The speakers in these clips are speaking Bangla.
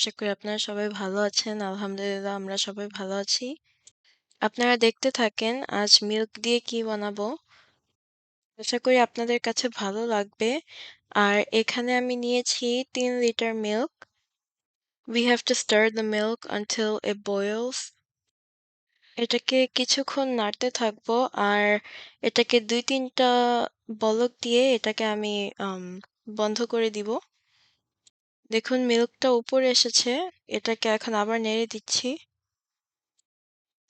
আশা করি আপনারা সবাই ভালো আছেন। আলহামদুলিল্লাহ আমরা সবাই ভালো আছি। আপনারা দেখতে থাকেন, আজ মিল্ক দিয়ে কি বানাবো। আশা করি আপনাদের কাছে ভালো লাগবে। আর এখানে আমি নিয়েছি ৩ litre milk. We have to stir the milk until it boils. এটাকে কিছুক্ষণ নাড়তে থাকব আর এটাকে ২-৩ টা বলক দিয়ে এটাকে আম বন্ধ করে দিব। দেখুন মিল্কটা উপরে এসেছে। এটাকে এখন আবার নেড়ে দিচ্ছি।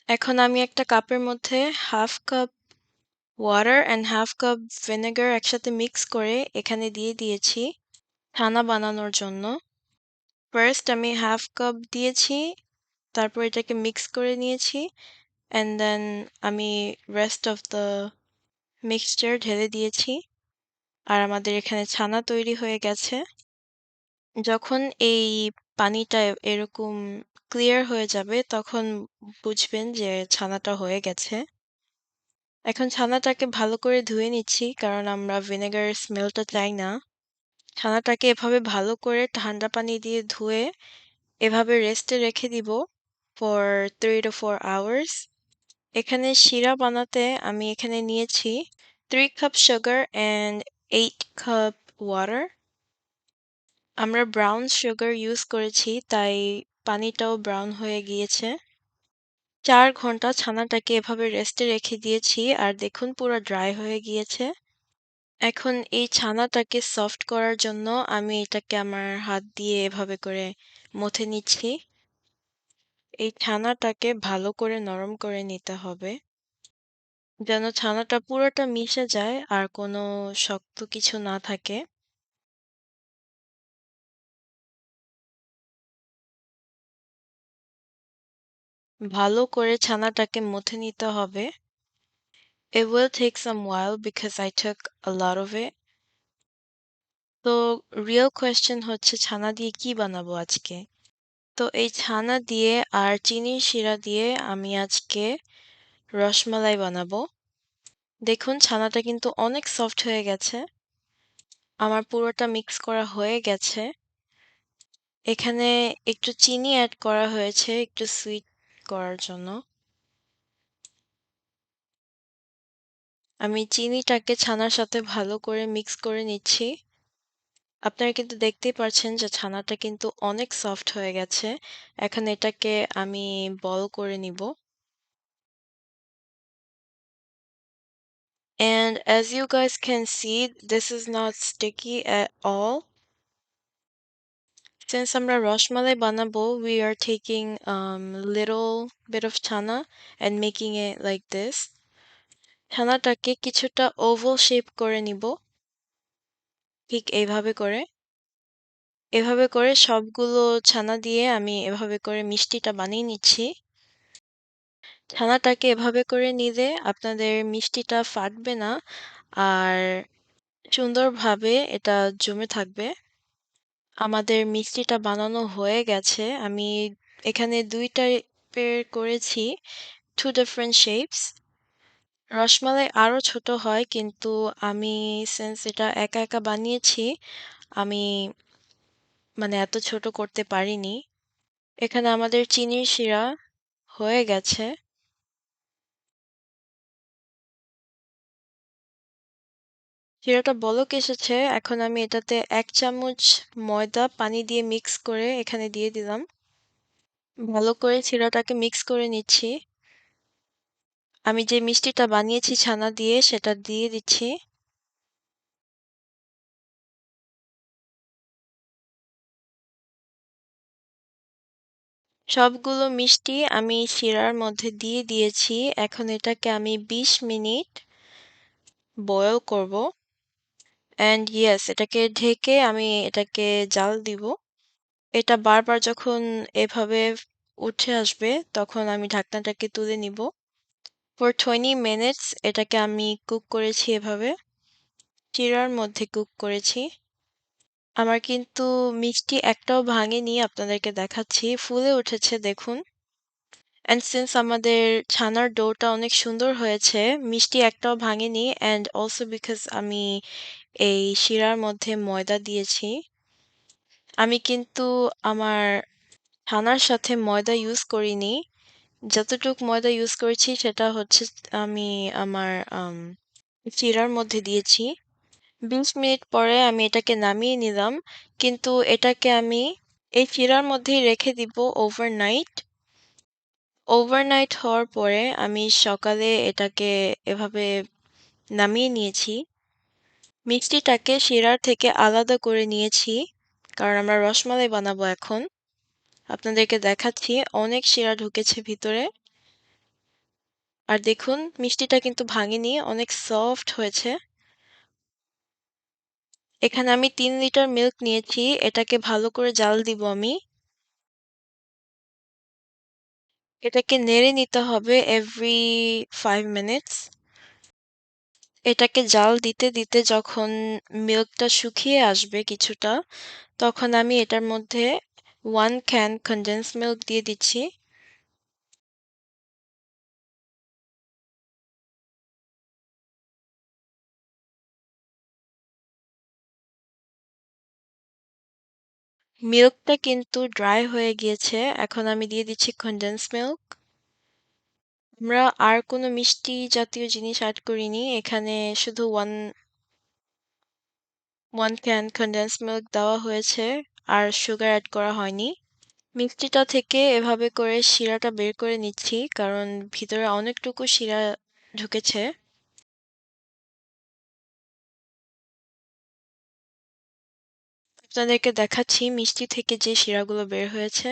এখন আমি একটা কাপের মধ্যে 1/2 cup water and 1/2 cup vinegar একসাথে মিক্স করে এখানে দিয়ে দিয়েছি ছানা বানানোর জন্য। ফার্স্ট আমি 1/2 কাপ দিয়েছি। তারপর এটাকে মিক্স করে নিয়েছি। অ্যান্ড দেন আমি রেস্ট অফ দ্য মিক্সচার ঢেলে দিয়েছি। আর আমাদের এখানে ছানা তৈরি হয়ে গেছে। যখন এই পানিটা এরকম ক্লিয়ার হয়ে যাবে, তখন বুঝবেন যে ছানাটা হয়ে গেছে। এখন ছানাটাকে ভালো করে ধুয়ে নিচ্ছি, কারণ আমরা ভিনেগারের স্মেলটা চাই না। ছানাটাকে এভাবে ভালো করে ঠান্ডা পানি দিয়ে ধুয়ে এভাবে রেস্টে রেখে দিব for three to four hours. এখানে শিরা বানাতে আমি এখানে নিয়েছি three cup sugar and eight cup water. আমরা ব্রাউন সুগার ইউজ করেছি, তাই পানিটাও ব্রাউন হয়ে গিয়েছে। চার ঘণ্টা ছানাটাকে এভাবে রেস্টে রেখে দিয়েছি, আর দেখুন পুরো ড্রাই হয়ে গিয়েছে। এখন এই ছানাটাকে সফট করার জন্য আমি এটাকে আমার হাত দিয়ে এভাবে করে মথে নিচ্ছি। এই ছানাটাকে ভালো করে নরম করে নিতে হবে। যেন ছানাটা পুরোটা মিশে যায় আর কোনো শক্ত কিছু না থাকে। ভালো করে ছানাটাকে মথে নিতে হবে। It will take some while because I took a lot of. তো রিয়েল কোয়েশ্চেন হচ্ছে ছানা দিয়ে কি বানাবো আজকে? তো এই ছানা দিয়ে আর চিনির শিরা দিয়ে আমি আজকে রসমালাই বানাবো। দেখুন ছানাটা কিন্তু অনেক সফট হয়ে গেছে। আমার পুরোটা মিক্স করা হয়ে গেছে। এখানে একটু চিনি অ্যাড করা হয়েছে, একটু সুইট করার জন্য। আমি চিনিটাকে ছানার সাথে ভালো করে মিক্স করে নিচ্ছি। আপনারা কিন্তু দেখতেই পারছেন যে ছানাটা কিন্তু অনেক সফট হয়ে গেছে। এখন এটাকে আমি বল করে নিব। And as you guys can see, this is not sticky at all. Since আমরা রসমালাই বানাবো, we are taking um little bit of chana and making it like this. ছানাটাকে কিছুটা ওভাল শেপ করে নিব। ঠিক এইভাবে করে। এভাবে করে সবগুলো ছানা দিয়ে আমি এভাবে করে মিষ্টিটা বানিয়ে নিচ্ছি। ছানাটাকে এভাবে করে নিলে আপনাদের মিষ্টিটা ফাটবে না আর সুন্দরভাবে এটা জমে থাকবে। আমাদের মিষ্টিটা বানানো হয়ে গেছে। আমি এখানে ২ টাইপের করেছি, 2 ডিফারেন্ট শেপস। রসমালাই আরও ছোট হয় কিন্তু আমি সিন্স এটা একা, একা বানিয়েছি, আমি মানে এত ছোট করতে পারিনি। এখানে আমাদের চিনির শিরা হয়ে গেছে। শিরাটা বলক এসেছে। এখন আমি এটাতে এক চামচ ময়দা পানি দিয়ে মিক্স করে এখানে দিয়ে দিলাম। ভালো করে শিরাটাকে মিক্স করে নিচ্ছি। আমি যে মিষ্টিটা বানিয়েছি ছানা দিয়ে, সেটা দিয়ে দিচ্ছি। সবগুলো মিষ্টি আমি শিরার মধ্যে দিয়ে দিয়েছি। এখন এটাকে আমি ২০ মিনিট বয়ল করব। অ্যান্ড ইয়েস এটাকে ঢেকে আমি এটাকে জাল দিব। এটা বারবার যখন এভাবে উঠে আসবে তখন আমি ঢাকনাটাকে তুলে নিব। ফর 20 মিনিটস এটাকে আমি কুক করেছি এভাবে। শিরার মধ্যে কুক করেছি। আমার কিন্তু মিষ্টি একটাও ভাঙেনি আপনাদেরকে দেখাচ্ছি। ফুলে উঠেছে দেখুন। অ্যান্ড সিন্স আমাদের ছানার ডোটা অনেক সুন্দর হয়েছে, মিষ্টি একটাও ভাঙেনি অ্যান্ড অলসো বিকজ আমি এই শিরার মধ্যে ময়দা দিয়েছি। আমি কিন্তু আমার ছানার সাথে ময়দা ইউজ করিনি। যতটুক ময়দা ইউজ করেছি সেটা হচ্ছে আমি আমার, আম চিড়ার মধ্যে দিয়েছি। ২০ মিনিট পরে আমি এটাকে নামিয়ে নিলাম। কিন্তু এটাকে আমি এই চিড়ার মধ্যেই রেখে দিব ওভারনাইট। ওভারনাইট হওয়ার পরে আমি সকালে এটাকে এভাবে নামিয়ে নিয়েছি। মিষ্টিটাকে শিরার থেকে আলাদা করে নিয়েছি। কারণ আমরা রসমালাই বানাবো এখন। আপনাদেরকে দেখাচ্ছি অনেক শিরা ঢুকেছে ভিতরে। আর দেখুন মিষ্টিটা কিন্তু ভাঙেনি, অনেক সফট হয়েছে। এখানে আমি তিন লিটার মিল্ক নিয়েছি। এটাকে ভালো করে জাল দিব আমি। এটাকে নেড়ে নিতে হবে এভরি ফাইভ মিনিটস। এটাকে জাল দিতে, দিতে যখন মিল্কটা শুকিয়ে আসবে কিছুটা, তখন আমি এটার মধ্যে 1 ক্যান কনডেন্স মিল্ক দিয়ে দিচ্ছি। মিল্কটা কিন্তু ড্রাই হয়ে গিয়েছে। এখন আমি দিয়ে দিচ্ছি কনডেন্স মিল্ক। আমরা আর কোনো মিষ্টি জাতীয় জিনিস অ্যাড করিনি। এখানে শুধু 1 1 ক্যান কনডেন্স মিল্ক দেওয়া হয়েছে। আর সুগার অ্যাড করা হয়নি। মিষ্টিটা থেকে এভাবে করে শিরাটা বের করে নিচ্ছি। কারণ ভিতরে অনেকটুকু শিরা ঢুকেছে। আপনাদেরকে দেখাচ্ছি মিষ্টি থেকে যে শিরাগুলো বের হয়েছে।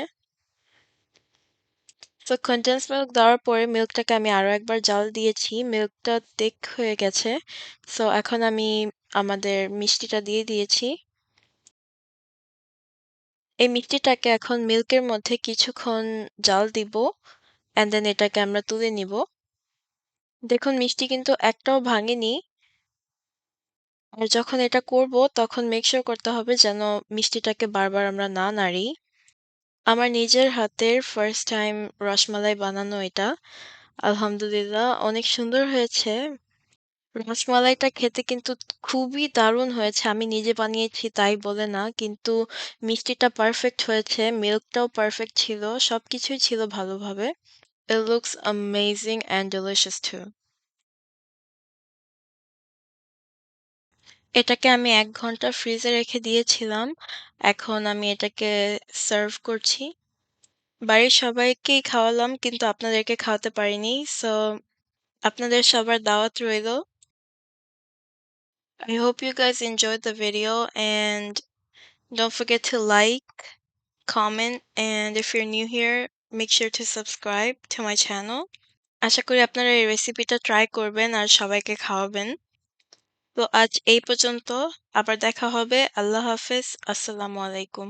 তো কনডেন্স মিল্ক দেওয়ার পরে মিল্কটাকে আমি আরও একবার জাল দিয়েছি। মিল্কটা thick হয়ে গেছে। সো এখন আমি আমাদের মিষ্টিটা দিয়ে দিয়েছি। এই মিষ্টিটাকে এখন মিল্কের মধ্যে কিছুক্ষণ জাল দিব। অ্যান্ড দেন এটাকে আমরা তুলে নিব। দেখুন, মিষ্টি কিন্তু একটাও ভাঙেনি। আর যখন এটা করব, তখন মেক শিওর করতে হবে যেন মিষ্টিটাকে বারবার আমরা না নাড়ি। আমার নিজের হাতের ফার্স্ট টাইম রসমালাই বানানো এটা। আলহামদুলিল্লাহ অনেক সুন্দর হয়েছে। রসমালাইটা খেতে কিন্তু খুবই দারুণ হয়েছে। আমি নিজে বানিয়েছি তাই বলে না। কিন্তু মিষ্টিটা পারফেক্ট হয়েছে, মিল্কটাও পারফেক্ট ছিল। সবকিছুই ছিল ভালোভাবে। It looks amazing and delicious too. এটাকে আমি ১ ঘণ্টা ফ্রিজে রেখে দিয়েছিলাম। এখন আমি এটাকে সার্ভ করছি। বাড়ির সবাইকেই খাওয়ালাম কিন্তু আপনাদেরকে খাওয়াতে পারিনি। সো আপনাদের সবার দাওয়াত রইলো। I hope you guys enjoyed the video and don't forget to like, comment and if you're new here, make sure to subscribe to my channel. আশা করি আপনারা এই রেসিপিটা ট্রাই করবেন আর সবাইকে খাওয়াবেন। তো আজ এই পর্যন্ত। আবার দেখা হবে। আল্লাহ হাফেজ। আসসালামু আলাইকুম।